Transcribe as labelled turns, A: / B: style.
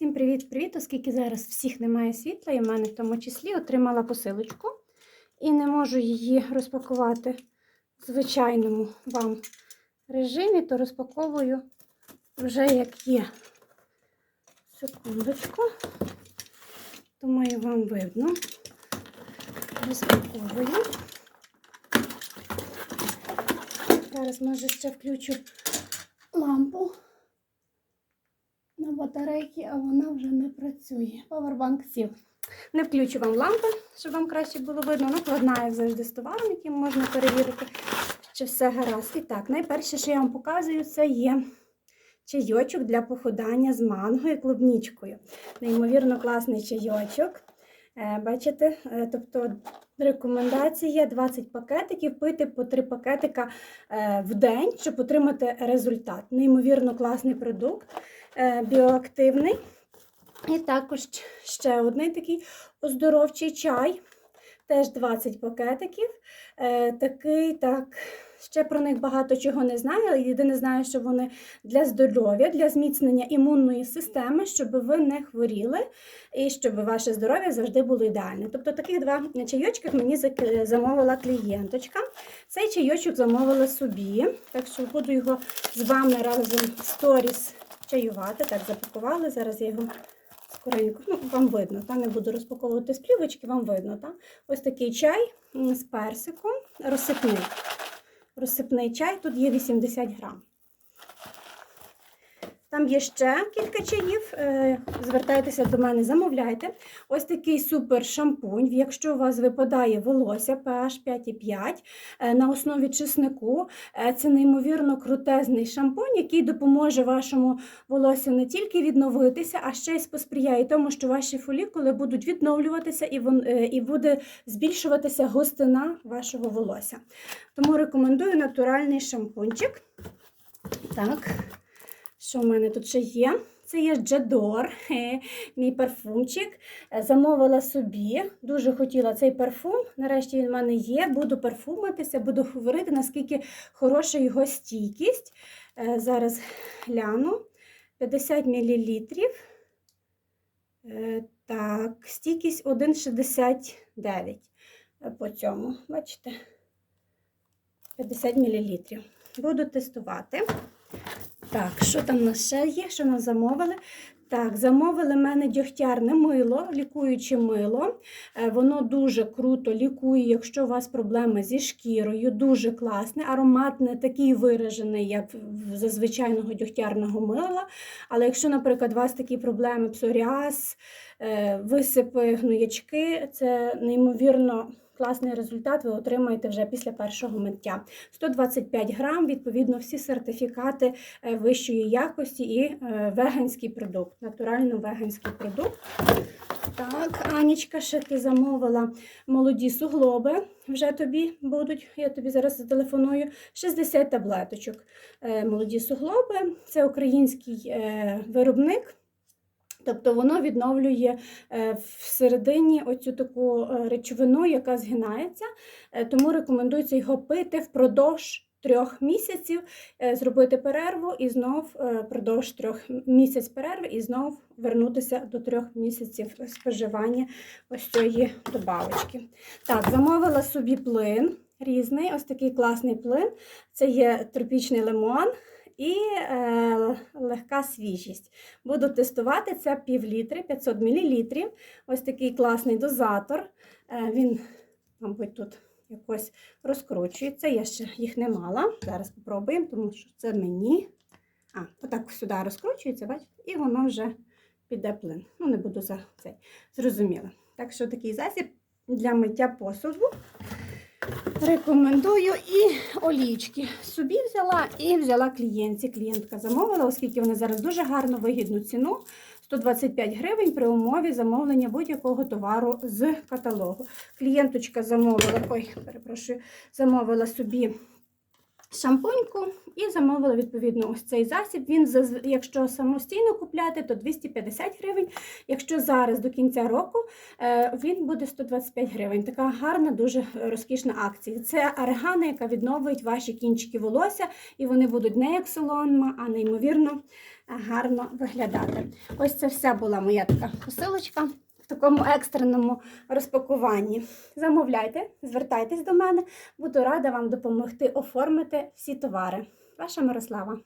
A: Всім привіт-привіт! Оскільки зараз всіх немає світла, і в мене в тому числі отримала посилочку і не можу її розпакувати в звичайному вам режимі, то розпаковую вже як є. Секундочку. Думаю, вам видно. Розпаковую. Зараз, може, ще включу лампу на батарейки, а вона вже не працює. Павербанк сів. Не включу вам лампи, щоб вам краще було видно. Накладна, як завжди, з товаром, яким можна перевірити, чи все гаразд. І так, найперше, що я вам показую, це є чайочок для похудання з манго і клубнічкою. Неймовірно класний чайочок. Е, Бачите, Е, тобто рекомендація 20 пакетиків, пити по 3 пакетика е, в день, щоб отримати результат. Неймовірно класний продукт, біоактивний. І також ще один такий оздоровчий чай, теж 20 пакетиків. Е, Такий, так, ще про них багато чого не знаю, єдине знаю, що вони для здоров'я, для зміцнення імунної системи, щоб ви не хворіли і щоб ваше здоров'я завжди було ідеальне. Тобто таких два чайочки мені замовила клієнточка. Цей чайочок замовила собі, так що буду його з вами разом в сторіс чаювати. Так, запакували. Зараз я його скоренько, ну, вам видно, та не буду розпаковувати з плівочки, вам видно. Та? Ось такий чай з персиком, розсипний. Розсипний чай, тут є 80 грам. Там є ще кілька чаїв. е, Звертайтеся до мене, замовляйте. Ось такий супер шампунь. Якщо у вас випадає волосся PH 5,5 е, на основі чеснику, е, це неймовірно крутезний шампунь, який допоможе вашому волосю не тільки відновитися, а ще й посприяє тому, що ваші фолікули будуть відновлюватися і, буде збільшуватися густина вашого волосся. Тому рекомендую натуральний шампунчик. Так. Що в мене тут ще є? Це є Джадор, мій парфумчик. Е, Замовила собі, дуже хотіла цей парфум. Нарешті він в мене є. Буду парфуматися, буду говорити, наскільки хороша його стійкість. Е, Зараз гляну. 50 мл. Так, стійкість 1,69 е, по цьому. Бачите? 50 мл. Буду тестувати. Так, що там у нас ще є? Що нам замовили? Так, замовили мене дьогтярне мило, лікуюче мило. Е, Воно дуже круто лікує, якщо у вас проблеми зі шкірою, дуже класне. Аромат не такий виражений, як в зазвичайного дьогтярного мила. Але якщо, наприклад, у вас такі проблеми псоріаз, е, висипи, гноячки, це неймовірно класний результат ви отримаєте вже після першого миття. 125 грам, відповідно, всі сертифікати е, вищої якості і е, веганський продукт, натурально веганський продукт. Так, Анічка, ще ти замовила молоді суглоби. Вже тобі будуть. Я тобі зараз зателефоную. 60 таблеточок. Е, Молоді суглоби. Це український виробник. Тобто воно відновлює е, всередині оцю таку е, речовину, яка згинається. Е, Тому рекомендується його пити впродовж трьох місяців, зробити перерву і знов впродовж трьох місяць перерви і знов вернутися до трьох місяців споживання ось цієї добавочки. Так, замовила собі плин різний, ось такий класний плин. Це є тропічний лимон і е, легка свіжість. Буду тестувати це пів літри, 500 мл. Ось такий класний дозатор. Е, він, мабуть, тут якось розкручується. Я ще їх не мала. Зараз спробуємо, тому що це мені. А, отак сюди розкручується, бачите, і воно вже піде плин. Ну, не буду за цей. Зрозуміла. Так що такий засіб для миття посуду. Рекомендую і олічки. Собі взяла і взяла клієнтці. Клієнтка замовила, оскільки вони зараз дуже гарно вигідну ціну. 125 гривень при умові замовлення будь-якого товару з каталогу. Клієнточка замовила, ой, перепрошую, замовила собі шампуньку і замовила відповідно ось цей засіб. Він, якщо самостійно купляти, то 250 гривень. Якщо зараз до кінця року, е, він буде 125 гривень. Така гарна, дуже розкішна акція. Це арегана, яка відновить ваші кінчики волосся, і вони будуть не як солома, а неймовірно гарно виглядати. Ось це все була моя така посилочка такому екстреному розпакуванні. Замовляйте, звертайтесь до мене, буду рада вам допомогти оформити всі товари. Ваша Мирослава.